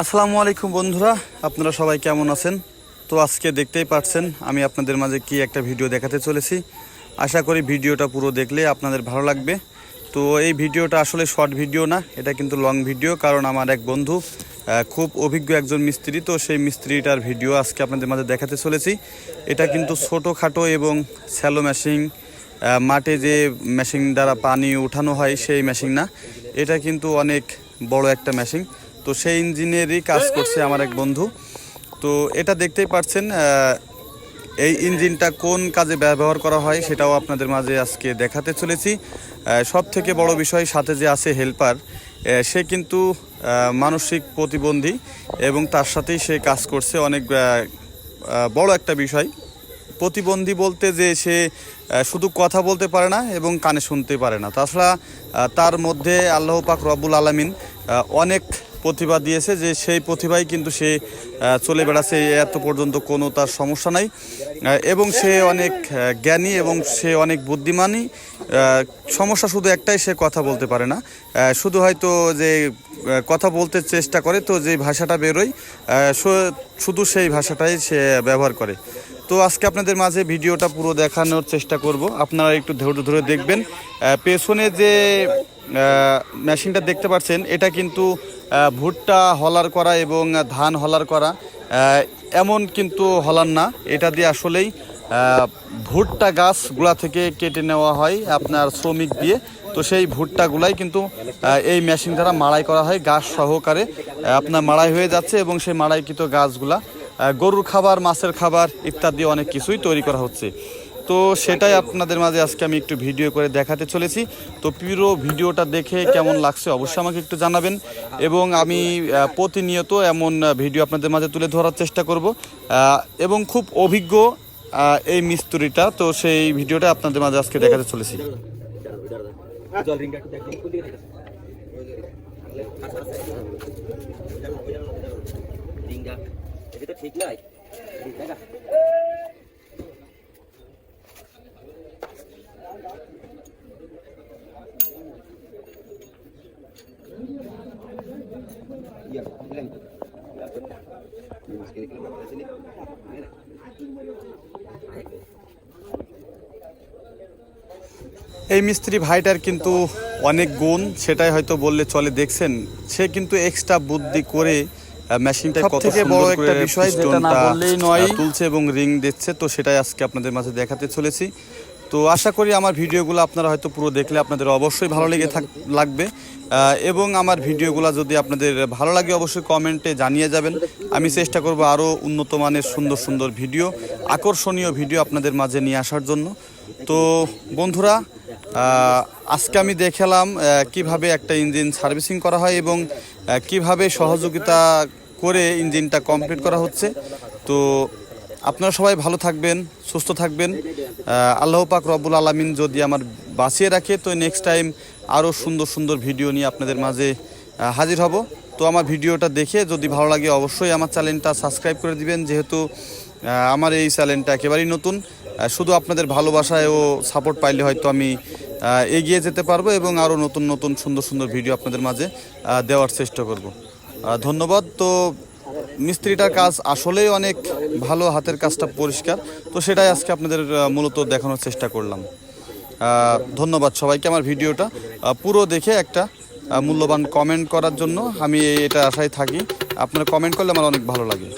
আসসালামু আলাইকুম বন্ধুরা, আপনারা সবাই কেমন আছেন? তো আজকে দেখতেই পাচ্ছেন, আমি আপনাদের মাঝে কি একটা ভিডিও দেখাতে চলেছি। আশা করি ভিডিওটা পুরো দেখলে আপনাদের ভালো লাগবে। তো এই ভিডিওটা আসলে শর্ট ভিডিও না, এটা কিন্তু লং ভিডিও কারণ আমার এক বন্ধু খুব অভিজ্ঞ একজন মিস্ত্রি, তো সেই মিস্ত্রিটার ভিডিও আজকে আপনাদের মাঝে দেখাতে চলেছি। এটা কিন্তু ছোটোখাটো এবং স্যালো মেশিন মাঠে যে মেশিন দ্বারা পানি উঠানো হয় সেই মেশিন না। এটা কিন্তু অনেক বড় একটা মেশিন তো সেই ইঞ্জিনিয়ারই কাজ করছে আমার এক বন্ধু। তো এটা দেখতেই পাচ্ছেন এই ইঞ্জিনটা কোন কাজে ব্যবহার করা হয় সেটাও আপনাদের মাঝে আজকে দেখাতে চলেছি। সব থেকে বড় বিষয় সাথে যে আছে হেল্পার সে কিন্তু মানসিক প্রতিবন্ধী এবং তার সাথেই সে কাজ করছে। অনেক বড় একটা বিষয়। প্রতিবন্ধী বলতে যে সে শুধু কথা বলতে পারে না এবং কানে শুনতে পারে না। তাছাড়া তার মধ্যে আল্লাহ পাক রব্বুল আলমিন অনেক প্রতিভা দিয়েছে যে সেই প্রতিভাই কিন্তু সে চলে বেড়াচ্ছে এত পর্যন্ত কোনো তার সমস্যা নাই। এবং সে অনেক জ্ঞানী এবং সে অনেক বুদ্ধিমানই। সমস্যা শুধু একটাই, সে কথা বলতে পারে না। শুধু হয়তো যে কথা বলতে চেষ্টা করে তো যে ভাষাটা বেরোয় শুধু সেই ভাষাটাই সে ব্যবহার করে। তো আজকে আপনাদের মাঝে ভিডিওটা পুরো দেখানোর চেষ্টা করব। আপনারা একটু ধৈর্য ধরে দেখবেন। পেছনে যে মেশিনটা দেখতে পাচ্ছেন, এটা কিন্তু ভুট্টা হলার করা এবং ধান হলার করা। এমন কিন্তু হলার না, এটা দিয়ে আসলেই ভুট্টা গাছগুলা থেকে কেটে নেওয়া হয় আপনার শ্রমিক দিয়ে। তো সেই ভুট্টাগুলাই কিন্তু এই মেশিন দ্বারা মাড়াই করা হয়, গাছ সহকারে আপনার মাড়াই হয়ে যাচ্ছে এবং সেই মাড়াইকৃত গাছগুলা গরুর খাবার, মাছের খাবার ইত্যাদি অনেক কিছুই তৈরি করা হচ্ছে। তো সেটাই আপনাদের মাঝে আজকে আমি একটু ভিডিও করে দেখাতে চলেছি। তো পুরো ভিডিওটা দেখে কেমন লাগছে অবশ্যই আমাকে একটু জানাবেন এবং আমি প্রতিনিয়ত এমন ভিডিও আপনাদের মাঝে তুলে ধরার চেষ্টা করব। এবং খুব অভিজ্ঞ এই মিস্ত্রিটা। তো সেই ভিডিওটা আপনাদের মাঝে আজকে দেখাতে চলেছি। ঠিক নয়? এই মিস্ত্রি ভাইটার কিন্তু অনেক গুণ সেটাই হয়তো বললে চলে। দেখছেন সে কিন্তু এক্সট্রা বুদ্ধি করে মেশিনটা কত বড় একটা বিষয় যেটা না বললেই নয়। তুলছে এবং রিং দিচ্ছে তো সেটাই আজকে আপনাদের মাঝে দেখাতে চলেছি। তো আশা করি আমার ভিডিওগুলো আপনারা হয়তো পুরো দেখলে আপনাদের অবশ্যই ভালো লেগে থাক লাগবে। এবং আমার ভিডিওগুলো যদি আপনাদের ভালো লাগে অবশ্যই কমেন্টে জানিয়ে যাবেন। আমি চেষ্টা করব আরও উন্নত মানের সুন্দর সুন্দর ভিডিও, আকর্ষণীয় ভিডিও আপনাদের মাঝে নিয়ে আসার জন্য। তো বন্ধুরা আজকে আমি দেখালাম কীভাবে একটা ইঞ্জিন সার্ভিসিং করা হয় এবং কীভাবে সহযোগিতা করে ইঞ্জিনটা কমপ্লিট করা হচ্ছে। তো আপনারা সবাই ভালো থাকবেন, সুস্থ থাকবেন। আল্লাহ পাক রব্বুল আলমিন যদি আমার বাঁচিয়ে রাখে, তো নেক্সট টাইম আরও সুন্দর সুন্দর ভিডিও নিয়ে আপনাদের মাঝে হাজির হব। তো আমার ভিডিওটা দেখে যদি ভালো লাগে অবশ্যই আমার চ্যানেলটা সাবস্ক্রাইব করে দিবেন, যেহেতু আমার এই চ্যানেলটা একেবারেই নতুন। শুধু আপনাদের ভালোবাসায় ও সাপোর্ট পাইলে হয়তো আমি এগিয়ে যেতে পারব এবং আরও নতুন নতুন সুন্দর সুন্দর ভিডিও আপনাদের মাঝে দেওয়ার চেষ্টা করব। ধন্যবাদ। তো মিস্ত্রিটার কাজ আসলেই অনেক ভালো, হাতের কাজটা পরিষ্কার। তো সেটাই আজকে আপনাদের মূলত দেখানোর চেষ্টা করলাম। ধন্যবাদ সবাইকে আমার ভিডিওটা। পুরো দেখে একটা মূল্যবান কমেন্ট করার জন্য আমি এটা আশায় থাকি। আপনারা কমেন্ট করলে আমার অনেক ভালো লাগে।